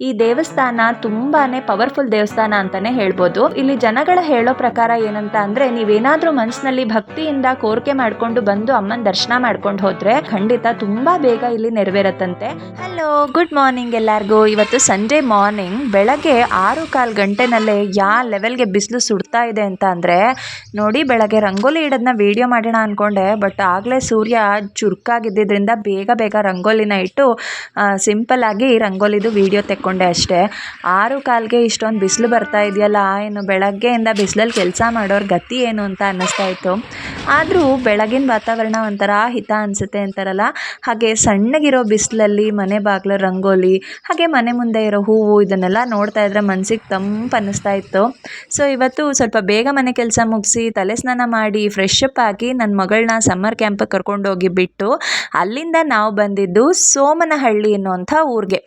ಈ ದೇವಸ್ಥಾನ ತುಂಬಾನೇ ಪವರ್ಫುಲ್ ದೇವಸ್ಥಾನ ಅಂತಾನೆ ಹೇಳ್ಬೋದು. ಇಲ್ಲಿ ಜನಗಳ ಹೇಳೋ ಪ್ರಕಾರ ಏನಂತ ಅಂದ್ರೆ ನೀವೇನಾದ್ರೂ ಮನಸ್ಸಿನಲ್ಲಿ ಭಕ್ತಿಯಿಂದ ಕೋರಿಕೆ ಮಾಡ್ಕೊಂಡು ಬಂದು ಅಮ್ಮನ ದರ್ಶನ ಮಾಡ್ಕೊಂಡು ಹೋದ್ರೆ ಖಂಡಿತ ತುಂಬಾ ಬೇಗ ಇಲ್ಲಿ ನೆರವೇರತ್ತಂತೆ. ಹಲೋ ಗುಡ್ ಮಾರ್ನಿಂಗ್ ಎಲ್ಲರಿಗೂ. ಇವತ್ತು ಸಂಜೆ ಮಾರ್ನಿಂಗ್ ಬೆಳಗ್ಗೆ ಆರು ಕಾಲ್ ಗಂಟೆನಲ್ಲೇ ಯಾವ ಲೆವೆಲ್ಗೆ ಬಿಸಿಲು ಸುಡ್ತಾ ಇದೆ ಅಂತ ಅಂದ್ರೆ ನೋಡಿ ಬೆಳಗ್ಗೆ ರಂಗೋಲಿ ಇಡೋದನ್ನ ವಿಡಿಯೋ ಮಾಡೋಣ ಅನ್ಕೊಂಡೆ ಬಟ್ ಆಗಲೇ ಸೂರ್ಯ ಚುರುಕಾಗಿದ್ದರಿಂದ ಬೇಗ ಬೇಗ ರಂಗೋಲಿನ ಇಟ್ಟು ಸಿಂಪಲ್ ಆಗಿ ರಂಗೋಲಿದು ವಿಡಿಯೋ ತೆಕ್ಕೊಂಡೆ ಅಷ್ಟೇ. ಆರು ಕಾಲಿಗೆ ಇಷ್ಟೊಂದು ಬಿಸಿಲು ಬರ್ತಾ ಇದೆಯಲ್ಲ ಏನು ಬೆಳಗ್ಗೆಯಿಂದ ಬಿಸಿಲಲ್ಲಿ ಕೆಲಸ ಮಾಡೋರ ಗತಿ ಏನು ಅಂತ ಅನ್ನಿಸ್ತಾ ಇತ್ತು. ಆದರೂ ಬೆಳಗಿನ ವಾತಾವರಣ ಒಂಥರ ಹಿತ ಅನಿಸುತ್ತೆ ಅಂತಾರಲ್ಲ. ಹಾಗೆ ಸಣ್ಣಗಿರೋ ಬಿಸಿಲಲ್ಲಿ ಮನೆ ಬಾಗಿಲು ರಂಗೋಲಿ, ಹಾಗೆ ಮನೆ ಮುಂದೆ ಇರೋ ಹೂವು ಇದನ್ನೆಲ್ಲ ನೋಡ್ತಾ ಇದ್ರೆ ಮನಸ್ಸಿಗೆ ತಂಪು ಅನ್ನಿಸ್ತಾ ಇತ್ತು. ಸೊ ಇವತ್ತು ಸ್ವಲ್ಪ ಬೇಗ ಮನೆ ಕೆಲಸ ಮುಗಿಸಿ ತಲೆ ಸ್ನಾನ ಮಾಡಿ ಫ್ರೆಶ್ ಅಪ್ ಆಗಿ ನನ್ನ ಮಗಳನ್ನ ಸಮ್ಮರ್ ಕ್ಯಾಂಪಿಗೆ ಕರ್ಕೊಂಡೋಗಿ ಬಿಟ್ಟು ಅಲ್ಲಿಂದ ನಾವು ಬಂದಿದ್ದು ಸೋಮನಹಳ್ಳಿ ಅನ್ನುವಂಥ ಊರಿಗೆ.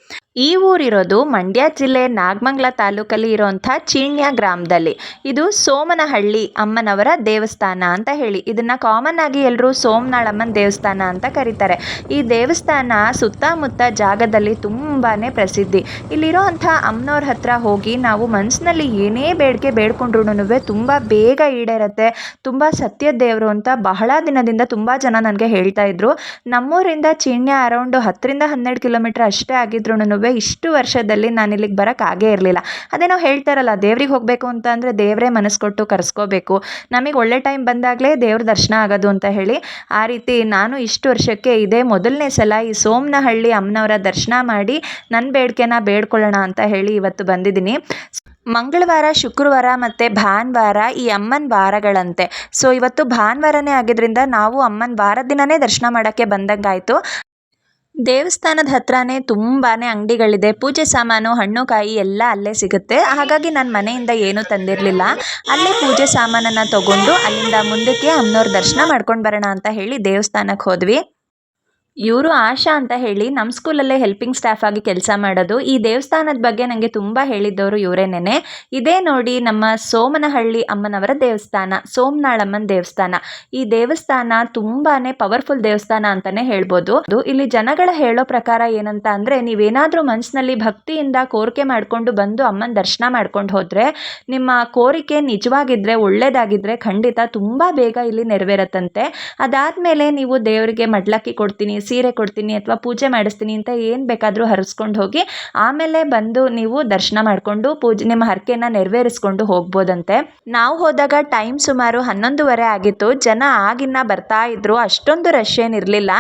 ಈ ಊರಿರೋದು ಮಂಡ್ಯ ಜಿಲ್ಲೆ ನಾಗಮಂಗಲ ತಾಲೂಕಲ್ಲಿ ಇರುವಂಥ ಚೀಣ್ಯ ಗ್ರಾಮದಲ್ಲಿ. ಇದು ಸೋಮನಹಳ್ಳಿ ಅಮ್ಮನವರ ದೇವಸ್ಥಾನ ಅಂತ ಹೇಳಿ. ಇದನ್ನು ಕಾಮನ್ ಆಗಿ ಎಲ್ಲರೂ ಸೋಮನಾಳಮ್ಮನ ದೇವಸ್ಥಾನ ಅಂತ ಕರೀತಾರೆ. ಈ ದೇವಸ್ಥಾನ ಸುತ್ತಮುತ್ತ ಜಾಗದಲ್ಲಿ ತುಂಬಾ ಪ್ರಸಿದ್ಧಿ. ಇಲ್ಲಿರೋಂಥ ಅಮ್ಮನವ್ರ ಹತ್ರ ಹೋಗಿ ನಾವು ಮನಸ್ಸಿನಲ್ಲಿ ಏನೇ ಬೇಡಿಕೆ ಬೇಡ್ಕೊಂಡ್ರು ತುಂಬ ಬೇಗ ಈಡೇರತ್ತೆ, ತುಂಬ ಸತ್ಯ ದೇವರು ಅಂತ ಬಹಳ ದಿನದಿಂದ ತುಂಬ ಜನ ನನಗೆ ಹೇಳ್ತಾ ಇದ್ರು. ನಮ್ಮೂರಿಂದ ಚೀಣ್ಯ ಅರೌಂಡ್ ಹತ್ತರಿಂದ ಹನ್ನೆರಡು ಕಿಲೋಮೀಟರ್ ಅಷ್ಟೇ ಆಗಿದ್ರು ಇಷ್ಟು ವರ್ಷದಲ್ಲಿ ನಾನು ಇಲ್ಲಿಗೆ ಬರೋಕೆ ಆಗೇ ಇರಲಿಲ್ಲ. ಅದೇನೋ ಹೇಳ್ತಾರಲ್ಲ, ದೇವ್ರಿಗೆ ಹೋಗಬೇಕು ಅಂತ ಅಂದರೆ ದೇವರೇ ಮನಸ್ಸು ಕೊಟ್ಟು ಕರೆಸ್ಕೋಬೇಕು. ನಮಗೆ ಒಳ್ಳೆ ಟೈಮ್ ಬಂದಾಗಲೇ ದೇವ್ರ ದರ್ಶನ ಆಗೋದು ಅಂತ ಹೇಳಿ ಆ ರೀತಿ ನಾನು ಇಷ್ಟು ವರ್ಷಕ್ಕೆ ಇದೇ ಮೊದಲನೇ ಸಲ ಈ ಸೋಮನಹಳ್ಳಿ ಅಮ್ಮನವರ ದರ್ಶನ ಮಾಡಿ ನನ್ನ ಬೇಡಿಕೆನ ಬೇಡ್ಕೊಳ್ಳೋಣ ಅಂತ ಹೇಳಿ ಇವತ್ತು ಬಂದಿದ್ದೀನಿ. ಮಂಗಳವಾರ, ಶುಕ್ರವಾರ ಮತ್ತು ಭಾನುವಾರ ಈ ಅಮ್ಮನ ವಾರಗಳಂತೆ. ಸೊ ಇವತ್ತು ಭಾನುವಾರನೇ ಆಗಿದ್ರಿಂದ ನಾವು ಅಮ್ಮನ ವಾರ ದಿನನೇ ದರ್ಶನ ಮಾಡೋಕ್ಕೆ ಬಂದಂಗಾಯಿತು. ದೇವಸ್ಥಾನದ ಹತ್ರನೇ ತುಂಬಾ ಅಂಗಡಿಗಳಿದೆ. ಪೂಜೆ ಸಾಮಾನು, ಹಣ್ಣು, ಕಾಯಿ ಎಲ್ಲ ಅಲ್ಲೇ ಸಿಗುತ್ತೆ. ಹಾಗಾಗಿ ನಾನು ಮನೆಯಿಂದ ಏನೂ ತಂದಿರಲಿಲ್ಲ. ಅಲ್ಲೇ ಪೂಜೆ ಸಾಮಾನನ್ನು ತಗೊಂಡು ಅಲ್ಲಿಂದ ಮುಂದಕ್ಕೆ ಅಮ್ಮನವ್ರ ದರ್ಶನ ಮಾಡ್ಕೊಂಡು ಬರೋಣ ಅಂತ ಹೇಳಿ ದೇವಸ್ಥಾನಕ್ಕೆ ಹೋದ್ವಿ. ಇವರು ಆಶಾ ಅಂತ ಹೇಳಿ ನಮ್ಮ ಸ್ಕೂಲಲ್ಲೇ ಹೆಲ್ಪಿಂಗ್ ಸ್ಟಾಫ್ ಆಗಿ ಕೆಲಸ ಮಾಡೋದು. ಈ ದೇವಸ್ಥಾನದ ಬಗ್ಗೆ ನನಗೆ ತುಂಬ ಹೇಳಿದ್ದವರು ಇವರೇನೇನೆ. ಇದೇ ನೋಡಿ ನಮ್ಮ ಸೋಮನಹಳ್ಳಿ ಅಮ್ಮನವರ ದೇವಸ್ಥಾನ, ಸೋಮನಾಳಮ್ಮನ ದೇವಸ್ಥಾನ. ಈ ದೇವಸ್ಥಾನ ತುಂಬಾನೇ ಪವರ್ಫುಲ್ ದೇವಸ್ಥಾನ ಅಂತಾನೆ ಹೇಳ್ಬೋದು. ಇಲ್ಲಿ ಜನಗಳ ಹೇಳೋ ಪ್ರಕಾರ ಏನಂತ ಅಂದ್ರೆ ನೀವೇನಾದ್ರೂ ಮನಸ್ಸಿನಲ್ಲಿ ಭಕ್ತಿಯಿಂದ ಕೋರಿಕೆ ಮಾಡ್ಕೊಂಡು ಬಂದು ಅಮ್ಮನ ದರ್ಶನ ಮಾಡ್ಕೊಂಡು ಹೋದ್ರೆ ನಿಮ್ಮ ಕೋರಿಕೆ ನಿಜವಾಗಿದ್ರೆ ಒಳ್ಳೇದಾಗಿದ್ರೆ ಖಂಡಿತ ತುಂಬಾ ಬೇಗ ಇಲ್ಲಿ ನೆರವೇರತ್ತಂತೆ. ಅದಾದ್ಮೇಲೆ ನೀವು ದೇವರಿಗೆ ಮಡ್ಲಕ್ಕಿ ಕೊಡ್ತೀನಿ ಸೀರೆ ಕೊಡ್ತೀನಿ ಅಥವಾ ಪೂಜೆ ಮಾಡಿಸ್ತೀನಿ ಅಂತ ಏನು ಬೇಕಾದರೂ ಹರಿಸ್ಕೊಂಡು ಹೋಗಿ ಆಮೇಲೆ ಬಂದು ನೀವು ದರ್ಶನ ಮಾಡಿಕೊಂಡು ಪೂಜೆ ನಿಮ್ಮ ಹರಕೆನ ನೆರವೇರಿಸ್ಕೊಂಡು ಹೋಗ್ಬೋದಂತೆ. ನಾವು ಹೋದಾಗ ಟೈಮ್ ಸುಮಾರು ಹನ್ನೊಂದುವರೆ ಆಗಿತ್ತು. ಜನ ಆಗಿನ್ನ ಬರ್ತಾ ಇದ್ರು. ಅಷ್ಟೊಂದು ರಶ್ ಏನಿರಲಿಲ್ಲ.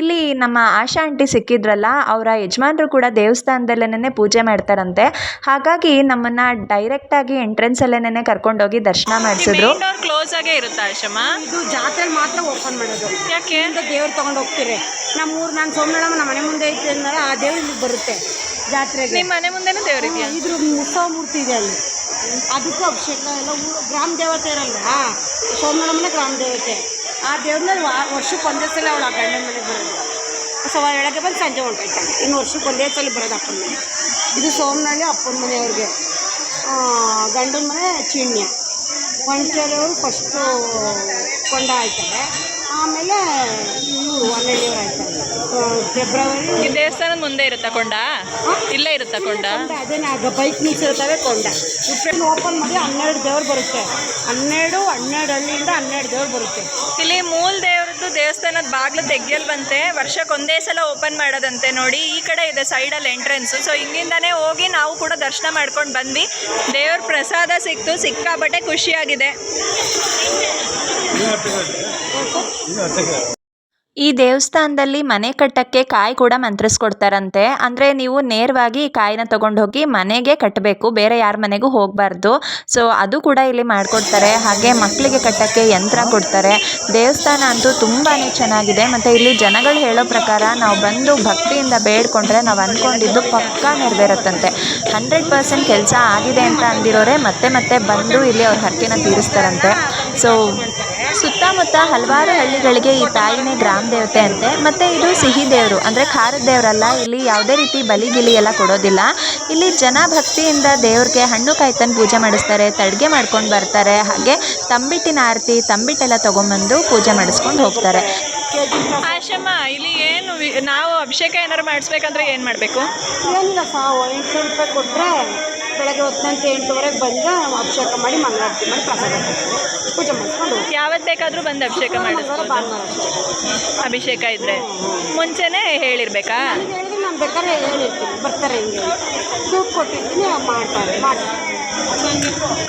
ಇಲ್ಲಿ ನಮ್ಮ ಆಶಾ ಆಂಟಿ ಸಿಕ್ಕಿದ್ರಲ್ಲ ಅವರ ಯಜಮಾನರು ಕೂಡ ದೇವಸ್ಥಾನದಲ್ಲೇನೆ ಪೂಜೆ ಮಾಡ್ತಾರಂತೆ. ಹಾಗಾಗಿ ನಮ್ಮನ್ನ ಡೈರೆಕ್ಟ್ ಆಗಿ ಎಂಟ್ರೆನ್ಸ್ ಅಲ್ಲೇನೆ ಕರ್ಕೊಂಡೋಗಿ ದರ್ಶನ ಮಾಡಿಸಿದ್ರು. ಕ್ಲೋಸ್ ಆಗೇ ಇರುತ್ತೆ ಆಶಮ್ಮ? ಇದು ಜಾತ್ರೆ ಮಾತ್ರ ಓಪನ್ ಮಾಡೋದು. ಯಾಕೆ? ಅಂತ ದೇವ್ರು ತಗೊಂಡು ಹೋಗ್ತೀರಿ. ನಮ್ಮ ಊರು ನಾನು ಸೋಮನಾಳಮ್ಮ ನಮ್ಮ ಮನೆ ಮುಂದೆ ಐತೆ ಅಂದ್ರೆ ಆ ದೇವ್ರು ಇಲ್ಲಿಗೆ ಬರುತ್ತೆ ಜಾತ್ರೆಗೆ. ನಿಮ್ಮ ಮನೆ ಮುಂದೆನೂ ದೇವ್ರಿದ್ಯಾ ಇದ್ರ ಉತ್ಸವ ಮೂರ್ತಿ ಇದೆ ಅಲ್ಲಿ. ಅದಕ್ಕೂ ಅಭಿಷೇಕ ಎಲ್ಲ ಊರು ಗ್ರಾಮ ದೇವತೆ ಇರಲ್ಲ ಸೋಮನಾಳಮ್ಮನ ಗ್ರಾಮ ದೇವತೆ. ಆ ದೇವ್ರನ್ನ ವರ್ಷಕ್ಕೆ ಒಂದೇ ಸಲ ಅವಳು ಆ ಗಂಡನ ಮನೆಗೆ ಬರೋದು. ಸೊ ಬೆಳಗ್ಗೆ ಬಂದು ಸಂಜೆ ಹೊಂಟೈತಾಳೆ ಇನ್ನು ವರ್ಷಕ್ಕೆ ಒಂದೇ ಸಲ ಬರೋದು ಅಪ್ಪನ ಮನೆ. ಇದು ಸೋಮನಹಳ್ಳಿ ಅಪ್ಪನ ಮನೆಯವ್ರಿಗೆ. ಗಂಡನ ಮನೆ ಚೀಣ್ಯ. ಒಂಟಿಯವರು ಫಸ್ಟು ಕೊಂಡ ಆಯ್ತಾರೆ ಆಮೇಲೆ ಇವರು ಫೆಬ್ರವರಿ ಈ ದೇವಸ್ಥಾನದ ಮುಂದೆ ಇರುತ್ತಾ ಕೊಂಡ? ಇಲ್ಲೇ ಇರುತ್ತಾ ಕೊಂಡ? ಅದೇನಾಗ ಅದೇನ ಬೈಕ್ ನಿಲ್ಸಿರ್ತವೆ ಕೊಂಡ. ಓಪನ್ ಮಾಡಿ ಹನ್ನೆರಡು ದೇವ್ರು ಬರುತ್ತೆ. ಹನ್ನೆರಡು ಹನ್ನೆರಡು ಹಳ್ಳಿಯಿಂದ ಹನ್ನೆರಡು ದೇವ್ರು ಬರುತ್ತೆ. ಇಲ್ಲಿ ಮೂಲ ದೇವ್ರದ್ದು ದೇವಸ್ಥಾನದ ಬಾಗ್ಲು ತೆಗಿಯಲ್ ಬಂತೆ ವರ್ಷಕ್ಕೆ ಒಂದೇ ಸಲ ಓಪನ್ ಮಾಡೋದಂತೆ ನೋಡಿ ಈ ಕಡೆ ಇದೆ ಸೈಡಲ್ಲಿ ಎಂಟ್ರೆನ್ಸು ಸೊ ಹಿಂಗಿಂದಾನೇ ಹೋಗಿ ನಾವು ಕೂಡ ದರ್ಶನ ಮಾಡ್ಕೊಂಡು ಬಂದ್ವಿ. ದೇವ್ರ ಪ್ರಸಾದ ಸಿಕ್ತು ಸಿಕ್ಕಾಪಟ್ಟೆ ಖುಷಿಯಾಗಿದೆ. ಈ ದೇವಸ್ಥಾನದಲ್ಲಿ ಮನೆ ಕಟ್ಟಕ್ಕೆ ಕಾಯಿ ಕೂಡ ಮಂತ್ರಿಸ್ಕೊಡ್ತಾರಂತೆ. ಅಂದರೆ ನೀವು ನೇರವಾಗಿ ಕಾಯಿನ ತಗೊಂಡು ಹೋಗಿ ಮನೆಗೆ ಕಟ್ಟಬೇಕು, ಬೇರೆ ಯಾರ ಮನೆಗೂ ಹೋಗಬಾರ್ದು. ಸೊ ಅದು ಕೂಡ ಇಲ್ಲಿ ಮಾಡಿಕೊಡ್ತಾರೆ. ಹಾಗೆ ಮಕ್ಕಳಿಗೆ ಕಟ್ಟಕ್ಕೆ ಯಂತ್ರ ಕೊಡ್ತಾರೆ. ದೇವಸ್ಥಾನ ಅಂತೂ ತುಂಬಾ ಚೆನ್ನಾಗಿದೆ. ಮತ್ತು ಇಲ್ಲಿ ಜನಗಳು ಹೇಳೋ ಪ್ರಕಾರ ನಾವು ಬಂದು ಭಕ್ತಿಯಿಂದ ಬೇಡ್ಕೊಂಡ್ರೆ ನಾವು ಅಂದ್ಕೊಂಡಿದ್ದು ಪಕ್ಕಾ ನೆರವೇರುತ್ತಂತೆ. ಹಂಡ್ರೆಡ್ ಪರ್ಸೆಂಟ್ ಕೆಲಸ ಆಗಿದೆ ಅಂತ ಅಂದಿರೋರೆ ಮತ್ತೆ ಮತ್ತೆ ಬಂದು ಇಲ್ಲಿ ಅವ್ರ ಹರಕೆನ ತೀರಿಸ್ತಾರಂತೆ. ಸೊ ಸುತ್ತಮುತ್ತ ಹಲವಾರು ಹಳ್ಳಿಗಳಿಗೆ ಈ ತಾಯಿನೇ ಗ್ರಾಮ ದೇವತೆ ಅಂತೆ. ಮತ್ತೆ ಇದು ಸಿಹಿ ದೇವರು, ಅಂದರೆ ಖಾರದ ದೇವರಲ್ಲ. ಇಲ್ಲಿ ಯಾವುದೇ ರೀತಿ ಬಲಿ ಗಿಲಿ ಎಲ್ಲ ಕೊಡೋದಿಲ್ಲ. ಇಲ್ಲಿ ಜನ ಭಕ್ತಿಯಿಂದ ದೇವ್ರಿಗೆ ಹಣ್ಣು ಕಾಯಿ ಪೂಜೆ ಮಾಡಿಸ್ತಾರೆ, ತಡ್ಗೆ ಮಾಡ್ಕೊಂಡು ಬರ್ತಾರೆ. ಹಾಗೆ ತಂಬಿಟ್ಟಿನ ಆರತಿ, ತಂಬಿಟ್ಟೆಲ್ಲ ತೊಗೊಂಬಂದು ಪೂಜೆ ಮಾಡಿಸ್ಕೊಂಡು ಹೋಗ್ತಾರೆ. ಇಲ್ಲಿ ನಾವು ಅಭಿಷೇಕ ಏನಾರು ಮಾಡಿಸ್ಬೇಕಂದ್ರೆ ಏನು ಮಾಡಬೇಕು? ಏನಿಲ್ಲ ಸಾವು ಎಂಟುನೂರು ರೂಪಾಯಿ ಕೊಟ್ಟರೆ ಬೆಳಗ್ಗೆ ಹೊತ್ತಂತೆ ಎಂಟುವರೆಗೆ ಬಂದು ಅಭಿಷೇಕ ಮಾಡಿ ಮಂಗಳಾರತಿ ಮಾಡಿ ಪ್ರಸಾದ ಪೂಜೆ ಮಾಡಿಸ್ಕೊಂಡು. ಯಾವತ್ತು ಬೇಕಾದರೂ ಬಂದು ಅಭಿಷೇಕ ಭಾನುವಾರ ಅಭಿಷೇಕ ಇದ್ದರೆ ಮುಂಚೆನೇ ಹೇಳಿರ್ಬೇಕಾ? ಹೇಳಿದ್ರೆ ನಾನು ಬೇಕಾದ್ರೆ ಹೇಳಿರ್ತೀನಿ. ಬರ್ತಾರೆ ಹಿಂಗೆ. ದುಡ್ಡು ಕೊಟ್ಟಿರ್ತೀನಿ ಮಾಡ್ತಾರೆ. ಮಾಡ್ತಾರೆ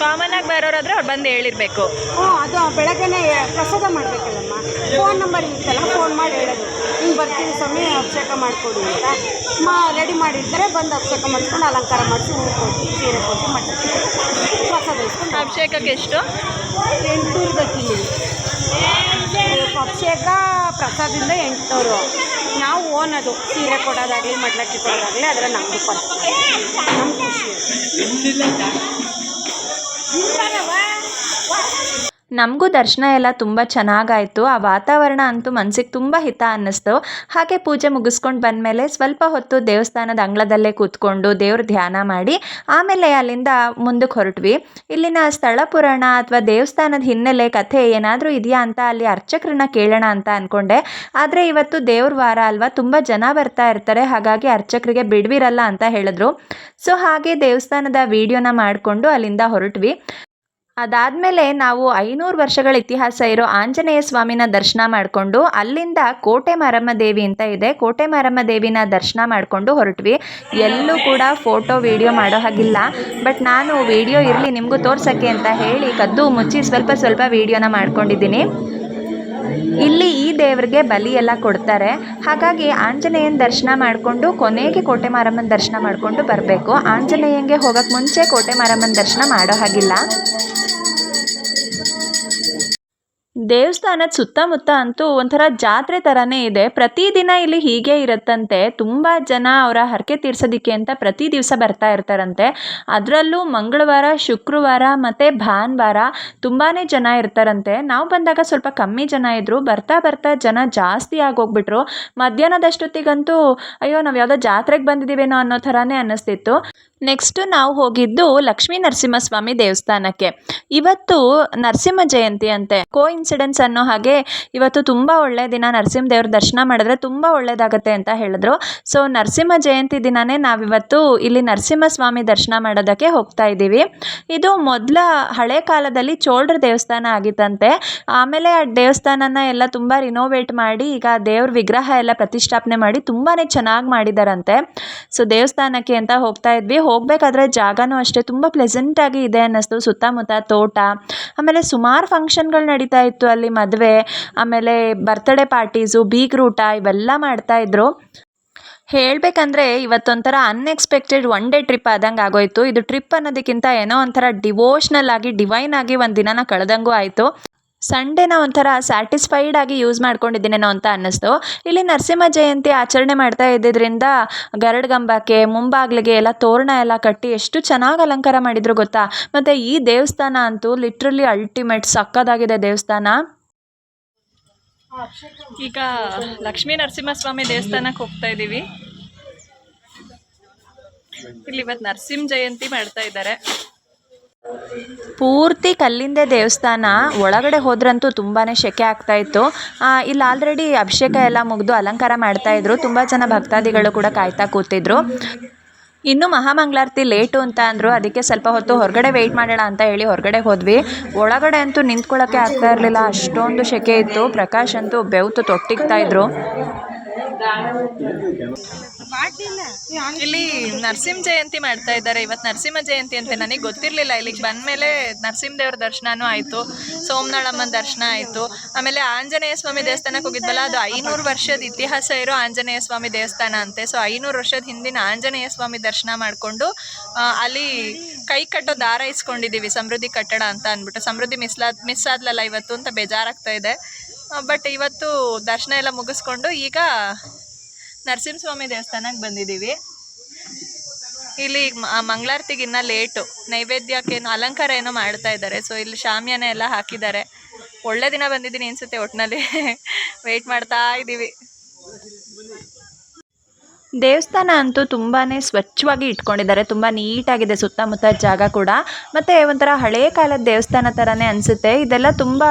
ಕಾಮನ್ ಆಗಿ ಬರೋರಾದ್ರೆ ಅವ್ರು ಬಂದು ಹೇಳಿರ್ಬೇಕು. ಹ್ಞೂ ಅದು ಬೆಳಗ್ಗೆನೇ ಪ್ರಸಾದ ಮಾಡಬೇಕಲ್ಲಮ್ಮ. ಫೋನ್ ನಂಬರ್ ಇರುತ್ತಲ್ಲ ಫೋನ್ ಮಾಡಿ ಹೇಳೋದು. ಹಿಂಗೆ ಬರ್ತೀವಿ ಸ್ವಾಮಿ ಅಭಿಷೇಕ ಮಾಡಿಕೊಡಿ ಅಂತ. ಮಾ ರೆಡಿ ಮಾಡಿರ್ತಾರೆ ಬಂದು ಅಭಿಷೇಕ ಮಾಡಿಸ್ಕೊಂಡು ಅಲಂಕಾರ ಮಾಡಿಸಿ ಹೂ ಕೊಟ್ಟು ಸೀರೆ ಕೊಟ್ಟು ಮಾಡ್ತಾರೆ ಪ್ರಸಾದ ಇಸ್ಕೊಂಡು. ಅಭಿಷೇಕಕ್ಕೆ ಎಷ್ಟು? ಎಂಟುನೂರು ಬೇಕಿಲ್ಲಿ ಅಭಿಷೇಕ ಪ್ರಸಾದಿಂದ ಎಂಟುನೂರು. ನಾವು ಓನ್ ಅದು ಸೀರೆ ಕೊಡೋದಾಗಲಿ ಮಡ್ಲಕ್ಕಿ ಕೊಡೋದಾಗಲಿ ಅದರ ನಮ್ಮದು ಪರ್ಸ್. ನಮ್ಮ ಖುಷಿ. ನಮಗೂ ದರ್ಶನ ಎಲ್ಲ ತುಂಬ ಚೆನ್ನಾಗಾಯಿತು. ಆ ವಾತಾವರಣ ಅಂತೂ ಮನಸ್ಸಿಗೆ ತುಂಬ ಹಿತ ಅನ್ನಿಸ್ತು. ಹಾಗೆ ಪೂಜೆ ಮುಗಿಸ್ಕೊಂಡು ಬಂದಮೇಲೆ ಸ್ವಲ್ಪ ಹೊತ್ತು ದೇವಸ್ಥಾನದ ಅಂಗಳದಲ್ಲೇ ಕೂತ್ಕೊಂಡು ದೇವ್ರ ಧ್ಯಾನ ಮಾಡಿ ಆಮೇಲೆ ಅಲ್ಲಿಂದ ಮುಂದಕ್ಕೆ ಹೊರಟ್ವಿ. ಇಲ್ಲಿನ ಸ್ಥಳ ಪುರಾಣ ಅಥವಾ ದೇವಸ್ಥಾನದ ಹಿನ್ನೆಲೆ ಕಥೆ ಏನಾದರೂ ಇದೆಯಾ ಅಂತ ಅಲ್ಲಿ ಅರ್ಚಕರನ್ನ ಕೇಳೋಣ ಅಂತ ಅಂದ್ಕೊಂಡೆ ಆದರೆ ಇವತ್ತು ದೇವ್ರ ವಾರ ಅಲ್ವಾ? ತುಂಬ ಜನ ಬರ್ತಾ ಇರ್ತಾರೆ. ಹಾಗಾಗಿ ಅರ್ಚಕರಿಗೆ ಬಿಡ್ವಿರಲ್ಲ ಅಂತ ಹೇಳಿದ್ರು. ಸೊ ಹಾಗೆ ದೇವಸ್ಥಾನದ ವಿಡಿಯೋನ ಮಾಡಿಕೊಂಡು ಅಲ್ಲಿಂದ ಹೊರಟ್ವಿ. ಅದಾದಮೇಲೆ ನಾವು ಐನೂರು ವರ್ಷಗಳ ಇತಿಹಾಸ ಇರೋ ಆಂಜನೇಯ ಸ್ವಾಮಿನ ದರ್ಶನ ಮಾಡಿಕೊಂಡು ಅಲ್ಲಿಂದ ಕೋಟೆ ಮಾರಮ್ಮ ದೇವಿ ಅಂತ ಇದೆ. ಕೋಟೆ ಮಾರಮ್ಮ ದೇವಿನ ದರ್ಶನ ಮಾಡಿಕೊಂಡು ಹೊರಟ್ವಿ. ಎಲ್ಲೂ ಕೂಡ ಫೋಟೋ, ವಿಡಿಯೋ ಮಾಡೋ ಹಾಗಿಲ್ಲ. ಬಟ್ ನಾನು ವಿಡಿಯೋ ಇರಲಿ, ನಿಮಗೂ ತೋರ್ಸೋಕ್ಕೆ ಅಂತ ಹೇಳಿ ಕದ್ದು ಮುಚ್ಚಿ ಸ್ವಲ್ಪ ಸ್ವಲ್ಪ ವಿಡಿಯೋನ ಮಾಡ್ಕೊಂಡಿದ್ದೀನಿ. ಇಲ್ಲಿ ಈ ದೇವರಿಗೆ ಬಲಿ ಎಲ್ಲ ಕೊಡ್ತಾರೆ. ಹಾಗಾಗಿ ಆಂಜನೇಯನ ದರ್ಶನ ಮಾಡಿಕೊಂಡು ಕೊನೆಗೆ ಕೋಟೆ ಮಾರಮ್ಮನ ದರ್ಶನ ಮಾಡಿಕೊಂಡು ಬರಬೇಕು. ಆಂಜನೇಯಂಗೆ ಹೋಗೋಕ್ಕೆ ಮುಂಚೆ ಕೋಟೆ ಮಾರಮ್ಮನ ದರ್ಶನ ಮಾಡೋ ಹಾಗಿಲ್ಲ. ದೇವಸ್ಥಾನದ ಸುತ್ತಮುತ್ತ ಅಂತೂ ಒಂಥರ ಜಾತ್ರೆ ಥರನೇ ಇದೆ. ಪ್ರತಿದಿನ ಇಲ್ಲಿ ಹೀಗೆ ಇರುತ್ತಂತೆ. ತುಂಬ ಜನ ಅವರ ಹರಕೆ ತೀರ್ಸೋದಕ್ಕೆ ಅಂತ ಪ್ರತಿ ದಿವಸ ಬರ್ತಾ ಇರ್ತಾರಂತೆ. ಅದರಲ್ಲೂ ಮಂಗಳವಾರ, ಶುಕ್ರವಾರ ಮತ್ತು ಭಾನುವಾರ ತುಂಬಾ ಜನ ಇರ್ತಾರಂತೆ. ನಾವು ಬಂದಾಗ ಸ್ವಲ್ಪ ಕಮ್ಮಿ ಜನ ಇದ್ದರು ಬರ್ತಾ ಬರ್ತಾ ಜನ ಜಾಸ್ತಿ ಆಗೋಗ್ಬಿಟ್ರು. ಮಧ್ಯಾಹ್ನದಷ್ಟೊತ್ತಿಗಂತೂ ಅಯ್ಯೋ, ನಾವು ಯಾವುದೋ ಜಾತ್ರೆಗೆ ಬಂದಿದ್ದೀವೇನೋ ಅನ್ನೋ ಥರನೇ ಅನ್ನಿಸ್ತಿತ್ತು. ನೆಕ್ಸ್ಟು ನಾವು ಹೋಗಿದ್ದು ಲಕ್ಷ್ಮೀ ನರಸಿಂಹಸ್ವಾಮಿ ದೇವಸ್ಥಾನಕ್ಕೆ. ಇವತ್ತು ನರಸಿಂಹ ಜಯಂತಿ ಅಂತೆ. ಕೋ ಇನ್ಸಿಡೆನ್ಸ್ ಅನ್ನೋ ಹಾಗೆ ಇವತ್ತು ತುಂಬ ಒಳ್ಳೆ ದಿನ ನರಸಿಂಹ ದೇವ್ರ ದರ್ಶನ ಮಾಡಿದ್ರೆ ತುಂಬ ಒಳ್ಳೆಯದಾಗತ್ತೆ ಅಂತ ಹೇಳಿದ್ರು. ಸೊ ನರಸಿಂಹ ಜಯಂತಿ ದಿನನೇ ನಾವಿವತ್ತು ಇಲ್ಲಿ ನರಸಿಂಹ ಸ್ವಾಮಿ ದರ್ಶನ ಮಾಡೋದಕ್ಕೆ ಹೋಗ್ತಾ ಇದ್ದೀವಿ. ಇದು ಮೊದಲ ಹಳೆ ಕಾಲದಲ್ಲಿ ಚೋಳರ ದೇವಸ್ಥಾನ ಆಗಿತ್ತಂತೆ. ಆಮೇಲೆ ಆ ದೇವಸ್ಥಾನನ ಎಲ್ಲ ತುಂಬ ರಿನೋವೇಟ್ ಮಾಡಿ, ಈಗ ದೇವ್ರ ವಿಗ್ರಹ ಎಲ್ಲ ಪ್ರತಿಷ್ಠಾಪನೆ ಮಾಡಿ ತುಂಬಾ ಚೆನ್ನಾಗಿ ಮಾಡಿದಾರಂತೆ. ಸೊ ದೇವಸ್ಥಾನಕ್ಕೆ ಅಂತ ಹೋಗ್ತಾ ಇದ್ವಿ. ಹೋಗಬೇಕಾದ್ರೆ ಜಾಗನೂ ಅಷ್ಟೇ ತುಂಬ ಪ್ಲೆಸೆಂಟಾಗಿ ಇದೆ ಅನ್ನಿಸ್ತು. ಸುತ್ತಮುತ್ತ ತೋಟ ಆಮೇಲೆ ಸುಮಾರು ಫಂಕ್ಷನ್ಗಳು ನಡೀತಾ ಇತ್ತು ಅಲ್ಲಿ ಮದುವೆ, ಆಮೇಲೆ ಬರ್ತ್ಡೇ ಪಾರ್ಟೀಸು ಬೀಗ್ರೂಟ ಇವೆಲ್ಲ ಮಾಡ್ತಾಯಿದ್ರು ಹೇಳಬೇಕಂದ್ರೆ ಇವತ್ತೊಂಥರ ಅನ್ಎಕ್ಸ್ಪೆಕ್ಟೆಡ್ ಒನ್ ಡೇ ಟ್ರಿಪ್ ಆದಂಗೆ ಆಗೋಯ್ತು. ಇದು ಟ್ರಿಪ್ ಅನ್ನೋದಕ್ಕಿಂತ ಏನೋ ಒಂಥರ ಡಿವೋಷ್ನಲ್ ಆಗಿ ಡಿವೈನ್ ಆಗಿ ಒಂದು ದಿನನ ಕಳೆದಂಗೂ ಆಯಿತು. ಸಂಡೇನ ಒಂಥರ ಸ್ಯಾಟಿಸ್ಫೈಡ್ ಆಗಿ ಯೂಸ್ ಮಾಡ್ಕೊಂಡಿದ್ದೀನೇನೋ ಅಂತ ಅನ್ನಿಸ್ತು. ಇಲ್ಲಿ ನರಸಿಂಹ ಜಯಂತಿ ಆಚರಣೆ ಮಾಡ್ತಾ ಇದ್ದಿದ್ದರಿಂದ ಗರಡ್ಗಂಬಕ್ಕೆ, ಮುಂಬಾಗ್ಲಿಗೆ ಎಲ್ಲ ತೋರಣ ಎಲ್ಲ ಕಟ್ಟಿ ಎಷ್ಟು ಚೆನ್ನಾಗಿ ಅಲಂಕಾರ ಮಾಡಿದ್ರು ಗೊತ್ತಾ? ಮತ್ತು ಈ ದೇವಸ್ಥಾನ ಅಂತೂ ಲಿಟ್ರಲಿ ಅಲ್ಟಿಮೇಟ್ ಸಕ್ಕದಾಗಿದೆ ದೇವಸ್ಥಾನ. ಈಗ ಲಕ್ಷ್ಮೀ ನರಸಿಂಹಸ್ವಾಮಿ ದೇವಸ್ಥಾನಕ್ಕೆ ಹೋಗ್ತಾ ಇದ್ದೀವಿ. ಇಲ್ಲಿ ಇವತ್ತು ನರಸಿಂಹ ಜಯಂತಿ ಮಾಡ್ತಾ ಇದ್ದಾರೆ. ಪೂರ್ತಿ ಕಲ್ಲಿಂದೆ ದೇವಸ್ಥಾನ ಒಳಗಡೆ ಹೋದ್ರಂತೂ ತುಂಬಾ ಶೆಕೆ ಆಗ್ತಾ ಇತ್ತು. ಇಲ್ಲಿ ಆಲ್ರೆಡಿ ಅಭಿಷೇಕ ಎಲ್ಲ ಮುಗಿದು ಅಲಂಕಾರ ಮಾಡ್ತಾ ಇದ್ರು. ತುಂಬಾ ಜನ ಭಕ್ತಾದಿಗಳು ಕೂಡ ಕಾಯ್ತಾ ಕೂತಿದ್ರು. ಇನ್ನು ಮಹಾಮಂಗಳಾರತಿ ಲೇಟು ಅಂತ ಅಂದರು. ಅದಕ್ಕೆ ಸ್ವಲ್ಪ ಹೊತ್ತು ಹೊರಗಡೆ ವೆಯ್ಟ್ ಮಾಡೋಣ ಅಂತ ಹೇಳಿ ಹೊರಗಡೆ ಹೋದ್ವಿ. ಒಳಗಡೆ ಅಂತೂ ನಿಂತ್ಕೊಳ್ಳೋಕ್ಕೆ ಆಗ್ತಾ ಇರಲಿಲ್ಲ. ಅಷ್ಟೊಂದು ಶೆಕೆ ಇತ್ತು. ಪ್ರಕಾಶ್ ಅಂತೂ ಬೆವ್ತು ತೊಟ್ಟಿಗ್ತಾ ಇದ್ರು. ಇಲ್ಲಿ ನರಸಿಂಹ ಜಯಂತಿ ಮಾಡ್ತಾ ಇದ್ದಾರೆ. ಇವತ್ತು ನರಸಿಂಹ ಜಯಂತಿ ಅಂತ ನನಗೆ ಗೊತ್ತಿರಲಿಲ್ಲ. ಇಲ್ಲಿಗೆ ಬಂದಮೇಲೆ ನರಸಿಂಹ ದೇವ್ರ ದರ್ಶನನೂ ಆಯ್ತು. ಸೋಮನಾಳಮ್ಮನ ದರ್ಶನ ಆಯ್ತು. ಆಮೇಲೆ ಆಂಜನೇಯ ಸ್ವಾಮಿ ದೇವಸ್ಥಾನಕ್ಕೆ ಹೋಗಿದ್ವಲ್ಲ, ಅದು ಐನೂರು ವರ್ಷದ ಇತಿಹಾಸ ಇರೋ ಆಂಜನೇಯ ಸ್ವಾಮಿ ದೇವಸ್ಥಾನ ಅಂತೆ. ಸೊ, ಐನೂರು ವರ್ಷದ ಹಿಂದಿನ ಆಂಜನೇಯ ಸ್ವಾಮಿ ದರ್ಶನ ಮಾಡಿಕೊಂಡು ಅಲ್ಲಿ ಕೈ ಕಟ್ಟೋ ದಾರ ಇಸ್ಕೊಂಡಿದ್ದೀವಿ ಸಮೃದ್ಧಿ ಕಟ್ಟಡ ಅಂತ ಅಂದ್ಬಿಟ್ಟು. ಸಮೃದ್ಧಿ ಮಿಸ್ಲಾ ಮಿಸ್ ಆದ್ಲಲ್ಲ ಇವತ್ತು ಅಂತ ಬೇಜಾರಾಗ್ತಾ ಇದೆ. ಬಟ್ ಇವತ್ತು ದರ್ಶನ ಎಲ್ಲ ಮುಗಿಸ್ಕೊಂಡು ಈಗ ನರಸಿಂಹಸ್ವಾಮಿ ದೇವಸ್ಥಾನಕ್ಕೆ ಬಂದಿದ್ದೀವಿ. ಇಲ್ಲಿ ಮಂಗಳಾರತಿಗಿನ್ನ ಲೇಟು ನೈವೇದ್ಯಕ್ಕೆ ಅಲಂಕಾರ ಏನೋ ಮಾಡ್ತಾ ಇದ್ದಾರೆ. ಸೊ ಇಲ್ಲಿ ಶಾಮಿಯಾನ ಎಲ್ಲ ಹಾಕಿದ್ದಾರೆ. ಒಳ್ಳೆ ದಿನ ಬಂದಿದ್ದೀನಿ ಅನ್ಸುತ್ತೆ ಒಟ್ಟಿನಲ್ಲಿ ವೆಯ್ಟ್ ಮಾಡ್ತಾ ಇದ್ದೀವಿ ದೇವಸ್ಥಾನ ಅಂತೂ ತುಂಬಾ ಸ್ವಚ್ಛವಾಗಿ ಇಟ್ಕೊಂಡಿದ್ದಾರೆ. ತುಂಬ ನೀಟಾಗಿದೆ ಸುತ್ತಮುತ್ತ ಜಾಗ ಕೂಡ. ಮತ್ತು ಒಂಥರ ಹಳೆಯ ಕಾಲದ ದೇವಸ್ಥಾನ ಥರನೇ ಅನಿಸುತ್ತೆ. ಇದೆಲ್ಲ ತುಂಬ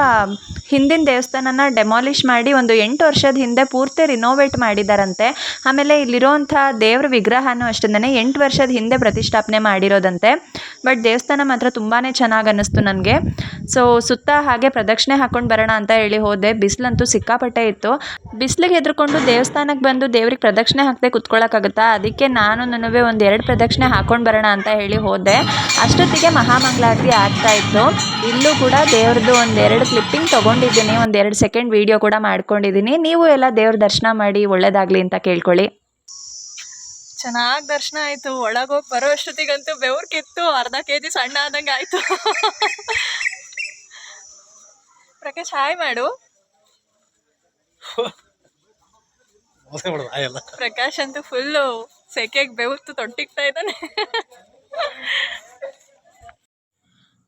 ಹಿಂದಿನ ದೇವಸ್ಥಾನನ ಡೆಮಾಲಿಷ್ ಮಾಡಿ ಒಂದು ಎಂಟು ವರ್ಷದ ಹಿಂದೆ ಪೂರ್ತಿ ರಿನೋವೇಟ್ ಮಾಡಿದಾರಂತೆ. ಆಮೇಲೆ ಇಲ್ಲಿರೋಂಥ ದೇವ್ರ ವಿಗ್ರಹನೂ ಅಷ್ಟೇ ಎಂಟು ವರ್ಷದ ಹಿಂದೆ ಪ್ರತಿಷ್ಠಾಪನೆ ಮಾಡಿರೋದಂತೆ. ಬಟ್ ದೇವಸ್ಥಾನ ಮಾತ್ರ ತುಂಬಾ ಚೆನ್ನಾಗಿ ಅನ್ನಿಸ್ತು ನನಗೆ. ಸೊ ಸುತ್ತ ಹಾಗೆ ಪ್ರದಕ್ಷಿಣೆ ಹಾಕ್ಕೊಂಡು ಬರೋಣ ಅಂತ ಹೇಳಿ ಹೋದೆ. ಬಿಸಿಲಂತೂ ಸಿಕ್ಕಾಪಟ್ಟೆ ಇತ್ತು. ಬಿಸಿಲಿಗೆ ಹೆದ್ರಕೊಂಡು ದೇವಸ್ಥಾನಕ್ಕೆ ಬಂದು ದೇವ್ರಿಗೆ ಪ್ರದಕ್ಷಿಣೆ ಹಾಕದೆ ಕುತ್ಕೊಳ್ಳೋಕ್ಕಾಗುತ್ತಾ ಅದಕ್ಕೆ ನಾನು ನನಗೆ ಒಂದು ಎರಡು ಪ್ರದಕ್ಷಿಣೆ ಹಾಕ್ಕೊಂಡು ಬರೋಣ ಅಂತ ಹೇಳಿ ಹೋದೆ. ಅಷ್ಟೊತ್ತಿಗೆ ಮಹಾಮಂಗಳಾರತಿ ಆಗ್ತಾ ಇತ್ತು. ಇಲ್ಲೂ ಕೂಡ ದೇವ್ರದ್ದು ಒಂದು ಎರಡು ಕ್ಲಿಪ್ಪಿಂಗ್ ತೊಗೊಂಡಿದ್ದೀನಿ. ಒಂದು ಎರಡು ಸೆಕೆಂಡ್ ವೀಡಿಯೋ ಕೂಡ ಮಾಡ್ಕೊಂಡಿದ್ದೀನಿ. ನೀವು ಎಲ್ಲ ದೇವ್ರ ದರ್ಶನ ಮಾಡಿ ಒಳ್ಳೇದಾಗಲಿ ಅಂತ ಕೇಳ್ಕೊಳ್ಳಿ. ಚೆನ್ನಾಗಿ ದರ್ಶನ ಆಯಿತು. ಒಳಗೋಗಿ ಬರೋ ಅಷ್ಟೊತ್ತಿಗಂತೂ ಬೆವ್ರು ಕಿತ್ತು. ಅರ್ಧ ಕೆ ಜಿ ಸಣ್ಣ ಆದಂಗೆ ಆಯಿತು. ಪ್ರಕಾಶ್, ಹಾಯ್ ಮಾಡು. ಪ್ರಕಾಶ್ ಅಂತೂ ಫುಲ್ಲು ಸೆಕೆಗೆ ಬೆವತ್ತು ತೊಟ್ಟಿಗ್ತಾ ಇದ್ದಾನೆ.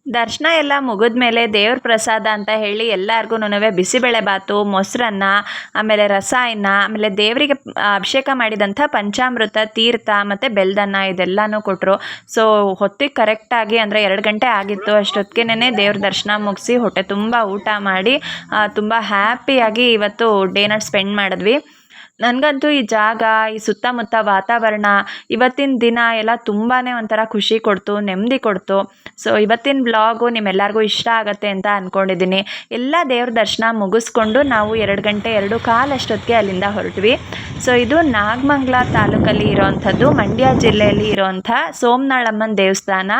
ದರ್ಶನ ಎಲ್ಲ ಮುಗಿದ್ಮೇಲೆ ದೇವ್ರ ಪ್ರಸಾದ ಅಂತ ಹೇಳಿ ಎಲ್ಲರಿಗೂ ಬಿಸಿಬೇಳೆ ಬಾತು ಮೊಸರನ್ನ ಆಮೇಲೆ ರಸಾಯನ ಆಮೇಲೆ ದೇವರಿಗೆ ಅಭಿಷೇಕ ಮಾಡಿದಂಥ ಪಂಚಾಮೃತ ತೀರ್ಥ ಮತ್ತು ಬೆಲ್ದನ್ನ ಇದೆಲ್ಲನೂ ಕೊಟ್ಟರು ಸೊ ಹೊತ್ತಿಗೆ ಕರೆಕ್ಟಾಗಿ ಅಂದರೆ ಎರಡು ಗಂಟೆ ಆಗಿತ್ತು ಅಷ್ಟೊತ್ತಿಗೆನೇ ದೇವ್ರ ದರ್ಶನ ಮುಗಿಸಿ ಹೊಟ್ಟೆ ತುಂಬ ಊಟ ಮಾಡಿ ತುಂಬ ಹ್ಯಾಪಿಯಾಗಿ ಇವತ್ತು ಡೇನ ಸ್ಪೆಂಡ್ ಮಾಡಿದ್ವಿ. ನನಗಂತೂ ಈ ಜಾಗ, ಈ ಸುತ್ತಮುತ್ತ ವಾತಾವರಣ, ಇವತ್ತಿನ ದಿನ ಎಲ್ಲ ತುಂಬಾ ಒಂಥರ ಖುಷಿ ಕೊಡ್ತು, ನೆಮ್ಮದಿ ಕೊಡ್ತು. ಸೊ ಇವತ್ತಿನ ಬ್ಲಾಗು ನಿಮ್ಮೆಲ್ಲರಿಗೂ ಇಷ್ಟ ಆಗುತ್ತೆ ಅಂತ ಅಂದ್ಕೊಂಡಿದ್ದೀನಿ ಎಲ್ಲ ದೇವ್ರ ದರ್ಶನ ಮುಗಿಸ್ಕೊಂಡು ನಾವು ಎರಡು ಗಂಟೆ ಎರಡು ಕಾಲಷ್ಟೊತ್ತಿಗೆ ಅಲ್ಲಿಂದ ಹೊರಟ್ವಿ. ಸೊ ಇದು ನಾಗಮಂಗ್ಲ ತಾಲೂಕಲ್ಲಿ ಇರೋವಂಥದ್ದು ಮಂಡ್ಯ ಜಿಲ್ಲೆಯಲ್ಲಿ ಇರೋವಂಥ ಸೋಮನಾಳಮ್ಮನ ದೇವಸ್ಥಾನ.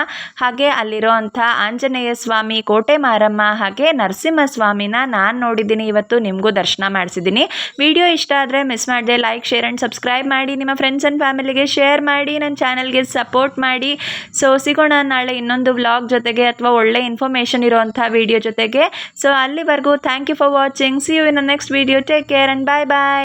ಹಾಗೆ ಅಲ್ಲಿರೋವಂಥ ಆಂಜನೇಯ ಸ್ವಾಮಿ, ಕೋಟೆ ಮಾರಮ್ಮ, ಹಾಗೆ ನರಸಿಂಹ ಸ್ವಾಮಿನ ನಾನು ನೋಡಿದ್ದೀನಿ ಇವತ್ತು ನಿಮಗೂ ದರ್ಶನ ಮಾಡಿಸಿದ್ದೀನಿ ವಿಡಿಯೋ ಇಷ್ಟ ಆದರೆ ಮಾಡದೆ ಲೈಕ್ ಶೇರ್ ಆ್ಯಂಡ್ ಸಬ್ಸ್ಕ್ರೈಬ್ ಮಾಡಿ, ನಿಮ್ಮ ಫ್ರೆಂಡ್ಸ್ ಆ್ಯಂಡ್ ಫ್ಯಾಮಿಲಿಗೆ ಶೇರ್ ಮಾಡಿ ನನ್ನ ಚಾನಲ್ಗೆ ಸಪೋರ್ಟ್ ಮಾಡಿ. ಸೊ ಸಿಗೋಣ ನಾಳೆ ಇನ್ನೊಂದು ವ್ಲಾಗ್ ಜೊತೆಗೆ ಅಥವಾ ಒಳ್ಳೆ ಇನ್ಫಾರ್ಮೇಷನ್ ಇರುವಂಥ ವಿಡಿಯೋ ಜೊತೆಗೆ. ಸೊ ಅಲ್ಲಿವರೆಗೂ thank you for watching see you in next video take care and bye bye